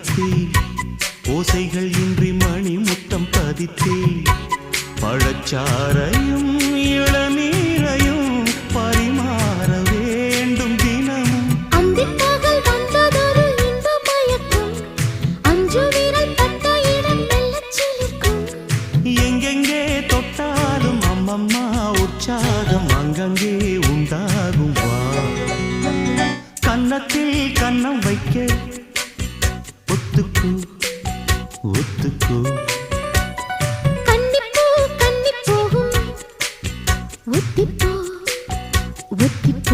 பதித்தே. ஓசைகள் இன்றி மணி முத்தம் பதித்தே. பழச்சாரையும் இளநீரையும் பரிமாற வேண்டும் தினமும். அந்திப்பகல் வந்ததொரு இன்ப மயக்கம் அஞ்சு விரல் பட்ட இடம் மெல்லச்சிலிக்கும் எங்கெங்கே தொட்டாலும் அம்மம்மா உற்சாகம் அங்கங்கே உண்டாகும் கன்னத்தில் கன்னம் வைக்க ஒத்துக்கோ. ஒத்துக்கோ ஒத்திப்போ ஒத்திப்போ.